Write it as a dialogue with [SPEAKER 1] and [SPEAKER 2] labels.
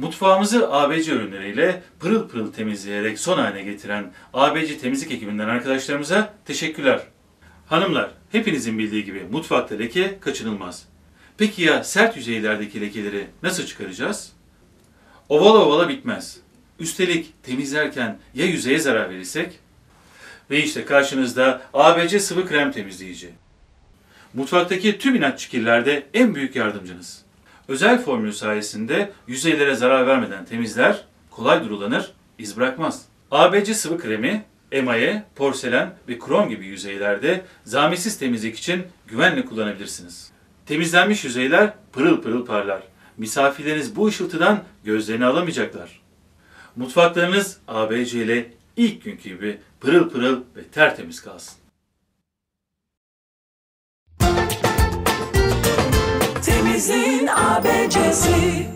[SPEAKER 1] Mutfağımızı ABC ürünleriyle pırıl pırıl temizleyerek son haline getiren ABC temizlik ekibinden arkadaşlarımıza teşekkürler. Hanımlar, hepinizin bildiği gibi mutfakta leke kaçınılmaz. Peki ya sert yüzeylerdeki lekeleri nasıl çıkaracağız? Ovala ovala bitmez. Üstelik temizlerken ya yüzeye zarar verirsek? Ve işte karşınızda ABC sıvı krem temizleyici. Mutfaktaki tüm inatçı kirlerde en büyük yardımcınız. Özel formülü sayesinde yüzeylere zarar vermeden temizler, kolay durulanır, iz bırakmaz. ABC sıvı kremi, emaye, porselen ve krom gibi yüzeylerde zahmetsiz temizlik için güvenle kullanabilirsiniz. Temizlenmiş yüzeyler pırıl pırıl parlar. Misafirleriniz bu ışıltıdan gözlerini alamayacaklar. Mutfaklarınız ABC ile ilk günkü gibi pırıl pırıl ve tertemiz kalsın.
[SPEAKER 2] Temizliğin ABC'si